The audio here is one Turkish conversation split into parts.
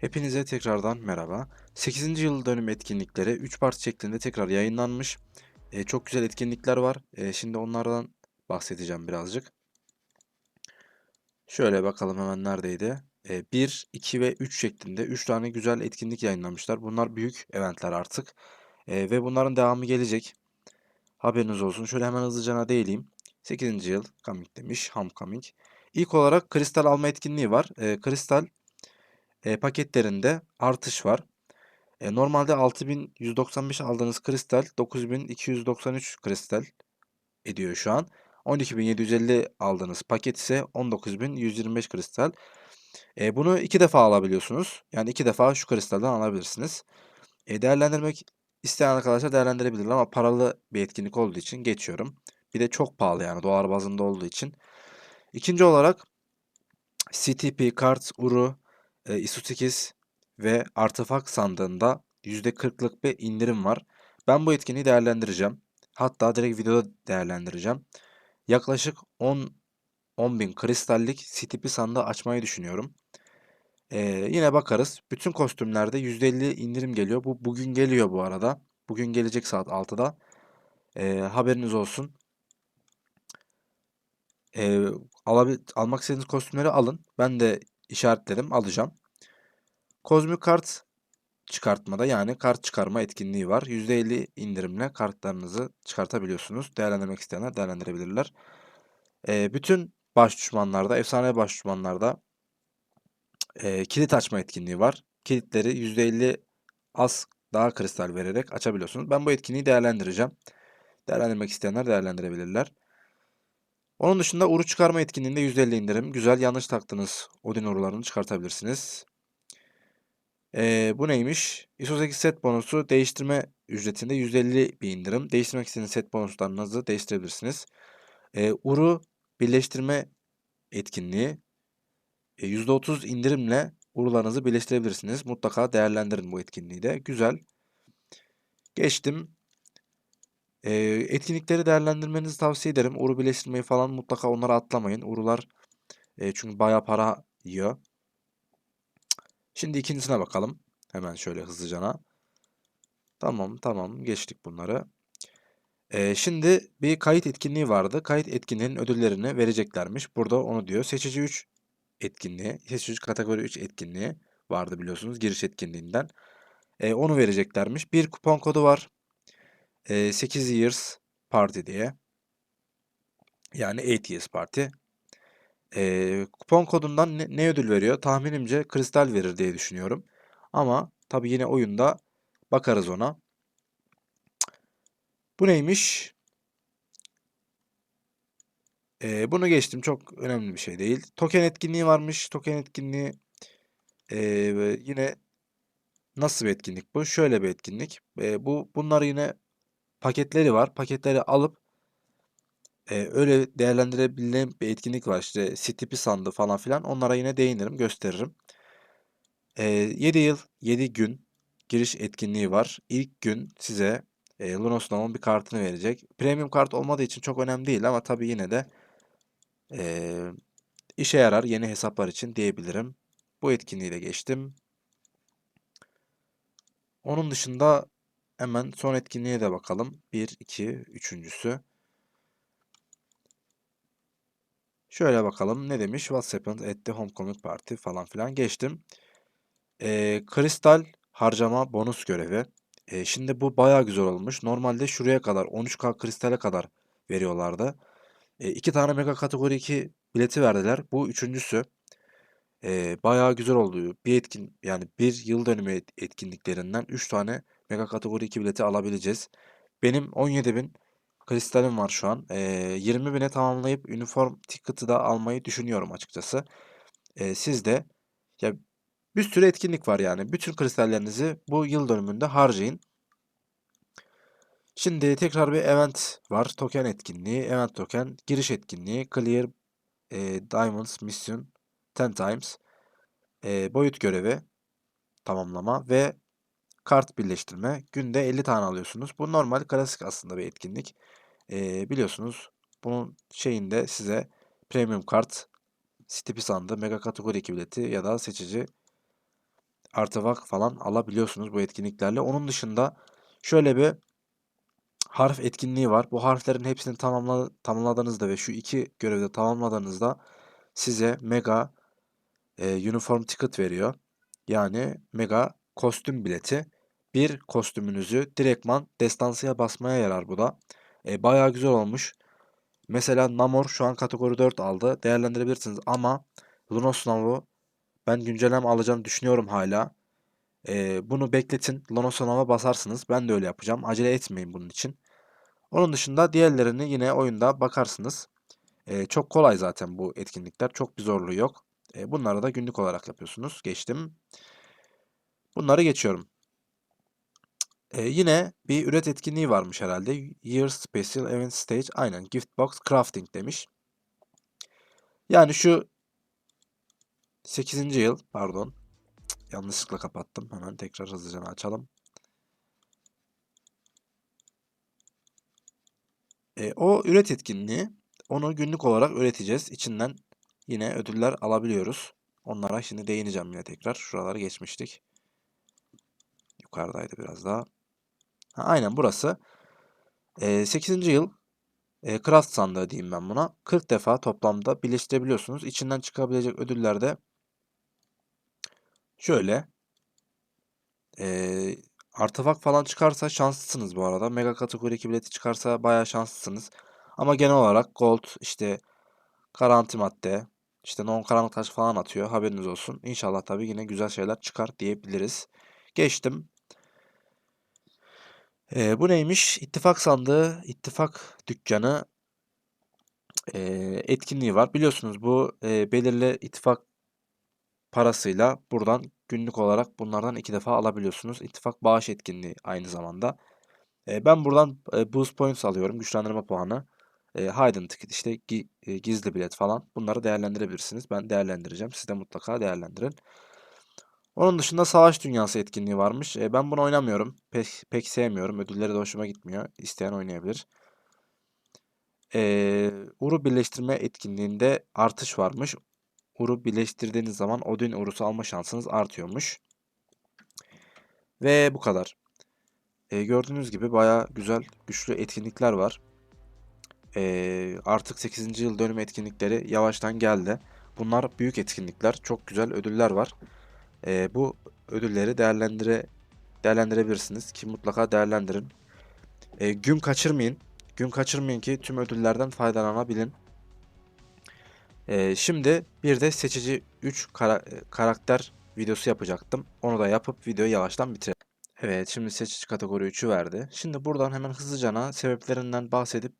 Hepinize tekrardan merhaba. 8. yıl dönüm etkinlikleri 3 part şeklinde tekrar yayınlanmış. Ee, çok güzel etkinlikler var. Ee, şimdi onlardan bahsedeceğim birazcık. Şöyle bakalım hemen neredeydi? Ee, 1, 2 ve 3 şeklinde 3 tane güzel etkinlik yayınlamışlar. Bunlar büyük eventler artık. Ee, ve bunların devamı gelecek. Haberiniz olsun. Şöyle hemen hızlıca değineyim. 8. yıl coming demiş. Homecoming. İlk olarak kristal alma etkinliği var. Ee, kristal e, paketlerinde artış var. E, normalde 6195 aldığınız kristal 9293 kristal ediyor şu an. 12750 aldığınız paket ise 19125 kristal. E, bunu iki defa alabiliyorsunuz. Yani iki defa şu kristalden alabilirsiniz. E, değerlendirmek isteyen arkadaşlar değerlendirebilirler ama paralı bir etkinlik olduğu için geçiyorum. Bir de çok pahalı yani dolar bazında olduğu için. İkinci olarak CTP, Kart, Uru, e, ISO8 ve artefak sandığında %40'lık bir indirim var. Ben bu etkinliği değerlendireceğim. Hatta direkt videoda değerlendireceğim. Yaklaşık 10 10.000 kristallik CTP sandığı açmayı düşünüyorum. Ee, yine bakarız. Bütün kostümlerde %50 indirim geliyor. Bu bugün geliyor bu arada. Bugün gelecek saat 6'da. Ee, haberiniz olsun. Ee, alabil almak istediğiniz kostümleri alın. Ben de işaretledim alacağım. Kozmik kart çıkartmada yani kart çıkarma etkinliği var. %50 indirimle kartlarınızı çıkartabiliyorsunuz. Değerlendirmek isteyenler değerlendirebilirler. Ee, bütün baş düşmanlarda, efsane baş düşmanlarda e, kilit açma etkinliği var. Kilitleri %50 az daha kristal vererek açabiliyorsunuz. Ben bu etkinliği değerlendireceğim. Değerlendirmek isteyenler değerlendirebilirler. Onun dışında uru çıkarma etkinliğinde %50 indirim. Güzel yanlış taktığınız Odin urularını çıkartabilirsiniz. Ee, bu neymiş? ISO 8 set bonusu değiştirme ücretinde %50 bir indirim. Değiştirmek istediğiniz set bonuslarınızı değiştirebilirsiniz. Ee, Uru birleştirme etkinliği e, %30 indirimle urularınızı birleştirebilirsiniz. Mutlaka değerlendirin bu etkinliği de. Güzel. Geçtim. Ee, etkinlikleri değerlendirmenizi tavsiye ederim. Uru birleştirmeyi falan mutlaka onlara atlamayın. Urular e, çünkü bayağı para yiyor. Şimdi ikincisine bakalım. Hemen şöyle hızlıcana. Tamam tamam geçtik bunları. Ee, şimdi bir kayıt etkinliği vardı. Kayıt etkinliğinin ödüllerini vereceklermiş. Burada onu diyor. Seçici 3 etkinliği, seçici 3 kategori 3 etkinliği vardı biliyorsunuz giriş etkinliğinden. Ee, onu vereceklermiş. Bir kupon kodu var. Ee, 8 years party diye. Yani 8 years party. Ee, kupon kodundan ne, ne ödül veriyor? Tahminimce kristal verir diye düşünüyorum. Ama tabi yine oyunda bakarız ona. Bu neymiş? Ee, bunu geçtim. Çok önemli bir şey değil. Token etkinliği varmış. Token etkinliği ee, yine nasıl bir etkinlik bu? Şöyle bir etkinlik. Ee, bu bunlar yine paketleri var. Paketleri alıp e, öyle değerlendirebildiğim bir etkinlik var. İşte CTP sandığı falan filan. Onlara yine değinirim, gösteririm. E, 7 yıl, 7 gün giriş etkinliği var. İlk gün size e, Lunosnav'ın bir kartını verecek. Premium kart olmadığı için çok önemli değil ama tabii yine de e, işe yarar yeni hesaplar için diyebilirim. Bu etkinliği de geçtim. Onun dışında hemen son etkinliğe de bakalım. 1, 2, üçüncüsü. Şöyle bakalım ne demiş? What's happened at the homecoming party falan filan geçtim. Ee, kristal harcama bonus görevi. Ee, şimdi bu baya güzel olmuş. Normalde şuraya kadar 13k kristale kadar veriyorlardı. Ee, iki tane mega kategori 2 bileti verdiler. Bu üçüncüsü. Ee, bayağı güzel oldu. Bir etkin yani bir yıl dönümü etkinliklerinden 3 tane mega kategori 2 bileti alabileceğiz. Benim 17.000 kristalim var şu an. E, 20 bine tamamlayıp uniform ticket'ı da almayı düşünüyorum açıkçası. E, siz de ya bir sürü etkinlik var yani. Bütün kristallerinizi bu yıl dönümünde harcayın. Şimdi tekrar bir event var. Token etkinliği, event token, giriş etkinliği, clear e, diamonds mission 10 times, e, boyut görevi tamamlama ve kart birleştirme. Günde 50 tane alıyorsunuz. Bu normal klasik aslında bir etkinlik. Ee, biliyorsunuz bunun şeyinde size premium kart, CTP sandığı, mega kategori 2 bileti ya da seçici artefak falan alabiliyorsunuz bu etkinliklerle. Onun dışında şöyle bir harf etkinliği var. Bu harflerin hepsini tamamla, tamamladığınızda ve şu iki görevi de tamamladığınızda size mega e, uniform ticket veriyor. Yani mega kostüm bileti. Bir kostümünüzü direktman destansıya basmaya yarar bu da. E, bayağı güzel olmuş. Mesela Namor şu an kategori 4 aldı. Değerlendirebilirsiniz ama Lunosnav'u ben güncelleme alacağını düşünüyorum hala. E, bunu bekletin. Lunosnav'a basarsınız. Ben de öyle yapacağım. Acele etmeyin bunun için. Onun dışında diğerlerini yine oyunda bakarsınız. E, çok kolay zaten bu etkinlikler. Çok bir zorluğu yok. E, bunları da günlük olarak yapıyorsunuz. Geçtim. Bunları geçiyorum. E, yine bir üret etkinliği varmış herhalde. Year Special Event Stage. Aynen. Gift Box Crafting demiş. Yani şu 8. yıl pardon. Yanlışlıkla kapattım. Hemen tekrar hızlıca açalım. E, o üret etkinliği onu günlük olarak üreteceğiz. İçinden yine ödüller alabiliyoruz. Onlara şimdi değineceğim yine tekrar. Şuraları geçmiştik. Yukarıdaydı biraz daha. Ha, aynen burası. E, 8. yıl e, craft sandığı diyeyim ben buna. 40 defa toplamda birleştirebiliyorsunuz. İçinden çıkabilecek ödüller de şöyle. E, artefak falan çıkarsa şanslısınız bu arada. Mega kategori 2 bileti çıkarsa bayağı şanslısınız. Ama genel olarak gold işte garanti madde işte non karanlık taş falan atıyor. Haberiniz olsun. İnşallah tabii yine güzel şeyler çıkar diyebiliriz. Geçtim. Ee, bu neymiş? İttifak sandığı, ittifak dükkanı e, etkinliği var. Biliyorsunuz bu e, belirli ittifak parasıyla buradan günlük olarak bunlardan iki defa alabiliyorsunuz. İttifak bağış etkinliği aynı zamanda. E, ben buradan e, boost points alıyorum. Güçlendirme puanı. E, hidden ticket işte gi, e, gizli bilet falan. Bunları değerlendirebilirsiniz. Ben değerlendireceğim. Siz de mutlaka değerlendirin. Onun dışında savaş dünyası etkinliği varmış. E, ben bunu oynamıyorum. Pek, pek sevmiyorum. Ödülleri de hoşuma gitmiyor. İsteyen oynayabilir. E, Uru birleştirme etkinliğinde artış varmış. Uru birleştirdiğiniz zaman Odin urusu alma şansınız artıyormuş. Ve bu kadar. E, gördüğünüz gibi baya güzel, güçlü etkinlikler var. E, artık 8. yıl dönüm etkinlikleri yavaştan geldi. Bunlar büyük etkinlikler. Çok güzel ödüller var. E, bu ödülleri değerlendire değerlendirebilirsiniz ki mutlaka değerlendirin. E, gün kaçırmayın. Gün kaçırmayın ki tüm ödüllerden faydalanabilin. E, şimdi bir de seçici 3 kara karakter videosu yapacaktım. Onu da yapıp videoyu yavaştan bitirelim. Evet şimdi seçici kategori 3'ü verdi. Şimdi buradan hemen hızlıcana sebeplerinden bahsedip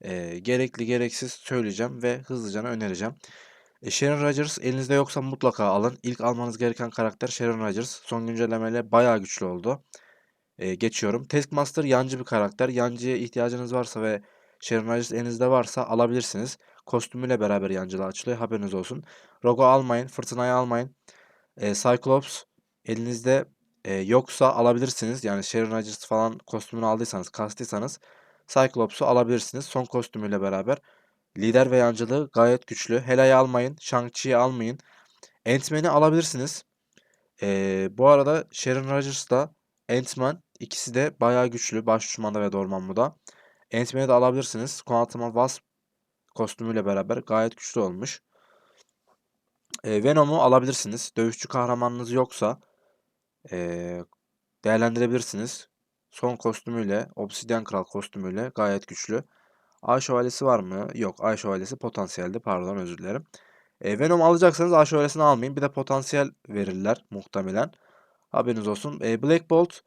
e, gerekli gereksiz söyleyeceğim ve hızlıcana önereceğim. E, Sharon Rogers elinizde yoksa mutlaka alın. İlk almanız gereken karakter Sharon Rogers. Son güncellemeyle bayağı güçlü oldu. E, geçiyorum. Taskmaster yancı bir karakter. Yancıya ihtiyacınız varsa ve Sharon Rogers elinizde varsa alabilirsiniz. Kostümüyle beraber yancılığa açılıyor. Haberiniz olsun. Rogo almayın. Fırtınayı almayın. E, Cyclops elinizde e, yoksa alabilirsiniz. Yani Sharon Rogers falan kostümünü aldıysanız, kastıysanız Cyclops'u alabilirsiniz. Son kostümüyle beraber. Lider ve yancılığı gayet güçlü. Hela'yı almayın. Shang-Chi'yi almayın. Ant-Man'i alabilirsiniz. Ee, bu arada Sharon Rogers'la Ant-Man ikisi de bayağı güçlü. Baş düşmanda ve Dormammu'da. Ant-Man'i de alabilirsiniz. Quantum Wasp kostümüyle beraber gayet güçlü olmuş. Ee, Venom'u alabilirsiniz. Dövüşçü kahramanınız yoksa ee, değerlendirebilirsiniz. Son kostümüyle, Obsidian Kral kostümüyle gayet güçlü. Ay şövalyesi var mı? Yok. Ay şövalyesi potansiyeldi. Pardon özür dilerim. E, Venom alacaksanız Ay şövalyesini almayın. Bir de potansiyel verirler muhtemelen. Haberiniz olsun. E, Black Bolt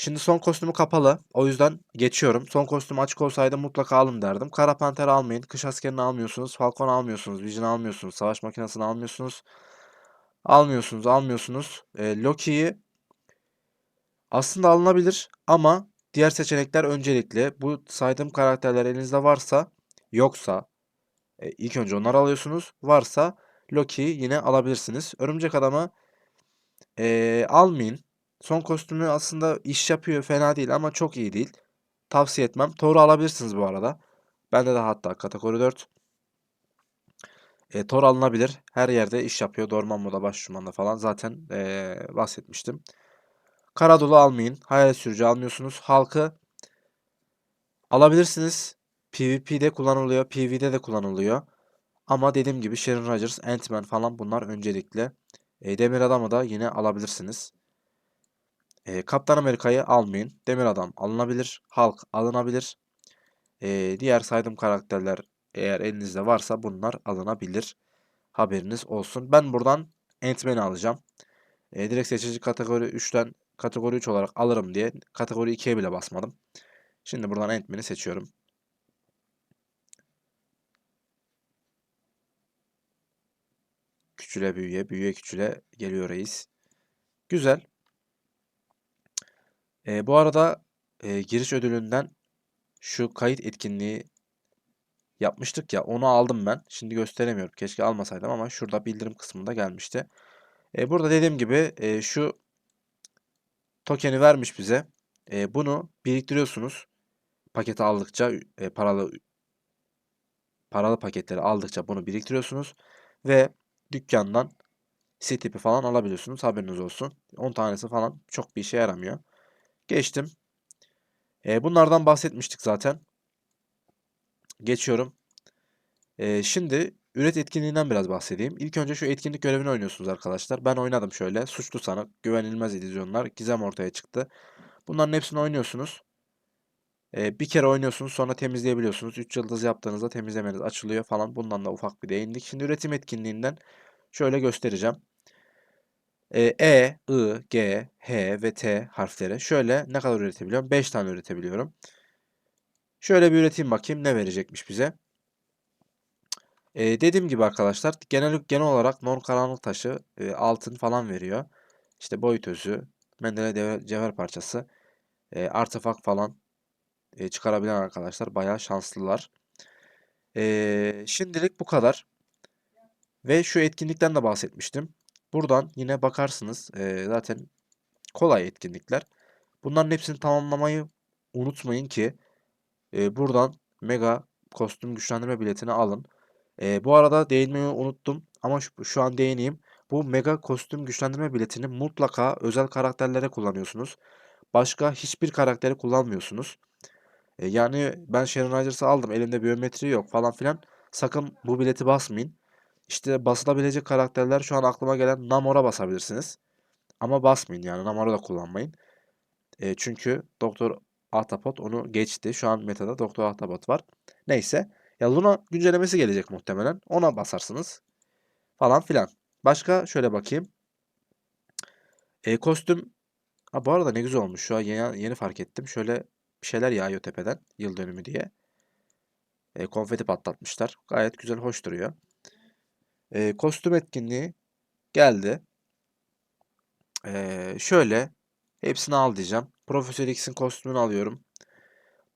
Şimdi son kostümü kapalı. O yüzden geçiyorum. Son kostüm açık olsaydı mutlaka alın derdim. Kara Panter almayın. Kış askerini almıyorsunuz. Falcon almıyorsunuz. Vision almıyorsunuz. Savaş makinesini almıyorsunuz. Almıyorsunuz. Almıyorsunuz. E, Loki'yi aslında alınabilir ama diğer seçenekler öncelikli. Bu saydığım karakterler elinizde varsa yoksa e, ilk önce onları alıyorsunuz. Varsa Loki'yi yine alabilirsiniz. Örümcek Adam'ı e, almayın. Son kostümü aslında iş yapıyor fena değil ama çok iyi değil. Tavsiye etmem. Thor'u alabilirsiniz bu arada. Bende de hatta kategori 4. E, Thor alınabilir. Her yerde iş yapıyor. Dorman moda başvurmanda falan zaten e, bahsetmiştim. Karadolu almayın. Hayalet sürücü almıyorsunuz. Halkı alabilirsiniz. PvP'de kullanılıyor. Pv'de de kullanılıyor. Ama dediğim gibi Sharon Rogers, Ant-Man falan bunlar öncelikle. E, Demir Adam'ı da yine alabilirsiniz. E, Kaptan Amerika'yı almayın. Demir Adam alınabilir. Hulk alınabilir. E, diğer saydığım karakterler eğer elinizde varsa bunlar alınabilir. Haberiniz olsun. Ben buradan Ant-Man'i alacağım. E, direkt seçici kategori 3'ten kategori 3 olarak alırım diye kategori 2'ye bile basmadım. Şimdi buradan Ant-Man'i seçiyorum. Küçüle büyüye, büyüye küçüle geliyor reis. Güzel. E, bu arada e, giriş ödülünden şu kayıt etkinliği yapmıştık ya onu aldım ben. Şimdi gösteremiyorum. Keşke almasaydım ama şurada bildirim kısmında gelmişti. E, burada dediğim gibi e, şu tokeni vermiş bize. E, bunu biriktiriyorsunuz. Paketi aldıkça e, paralı paralı paketleri aldıkça bunu biriktiriyorsunuz ve dükkandan set tipi falan alabiliyorsunuz. Haberiniz olsun. 10 tanesi falan çok bir işe yaramıyor. Geçtim. E, bunlardan bahsetmiştik zaten. Geçiyorum. E, şimdi üret etkinliğinden biraz bahsedeyim. İlk önce şu etkinlik görevini oynuyorsunuz arkadaşlar. Ben oynadım şöyle. Suçlu sanık, güvenilmez illüzyonlar, gizem ortaya çıktı. Bunların hepsini oynuyorsunuz. E, bir kere oynuyorsunuz sonra temizleyebiliyorsunuz. 3 yıldız yaptığınızda temizlemeniz açılıyor falan. Bundan da ufak bir değindik. Şimdi üretim etkinliğinden şöyle göstereceğim. E, E, I, G, H ve T harfleri. Şöyle ne kadar üretebiliyorum? 5 tane üretebiliyorum. Şöyle bir üreteyim bakayım ne verecekmiş bize. E, dediğim gibi arkadaşlar genel, genel olarak non karanlık taşı, e, altın falan veriyor. İşte boyut özü, mendele cevher parçası, e, artefak falan e, çıkarabilen arkadaşlar bayağı şanslılar. E, şimdilik bu kadar. Ve şu etkinlikten de bahsetmiştim. Buradan yine bakarsınız. E, zaten kolay etkinlikler. Bunların hepsini tamamlamayı unutmayın ki e, buradan mega kostüm güçlendirme biletini alın. E, bu arada değinmeyi unuttum ama şu, şu an değineyim. Bu mega kostüm güçlendirme biletini mutlaka özel karakterlere kullanıyorsunuz. Başka hiçbir karakteri kullanmıyorsunuz. E, yani ben Sharon Riders'ı aldım elimde biyometri yok falan filan. Sakın bu bileti basmayın. İşte basılabilecek karakterler şu an aklıma gelen Namor'a basabilirsiniz. Ama basmayın yani Namor'u da kullanmayın. E, çünkü Doktor Ahtapot onu geçti. Şu an metada Doktor Ahtapot var. Neyse. Ya Luna güncellemesi gelecek muhtemelen. Ona basarsınız. Falan filan. Başka şöyle bakayım. E, kostüm. Ha, bu arada ne güzel olmuş. Şu an yeni, yeni fark ettim. Şöyle bir şeyler yağıyor tepeden. Yıl dönümü diye. E, konfeti patlatmışlar. Gayet güzel, hoş duruyor. E, kostüm etkinliği geldi. E, şöyle hepsini al diyeceğim. Profesör X'in kostümünü alıyorum.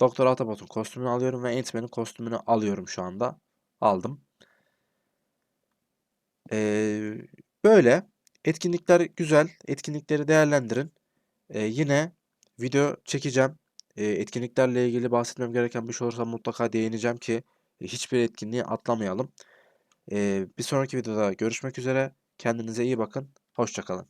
Doktor Atabot'un kostümünü alıyorum ve Ant-Man'in kostümünü alıyorum şu anda. Aldım. Ee, böyle etkinlikler güzel. Etkinlikleri değerlendirin. Ee, yine video çekeceğim. Ee, etkinliklerle ilgili bahsetmem gereken bir şey olursa mutlaka değineceğim ki hiçbir etkinliği atlamayalım. Ee, bir sonraki videoda görüşmek üzere. Kendinize iyi bakın. Hoşçakalın.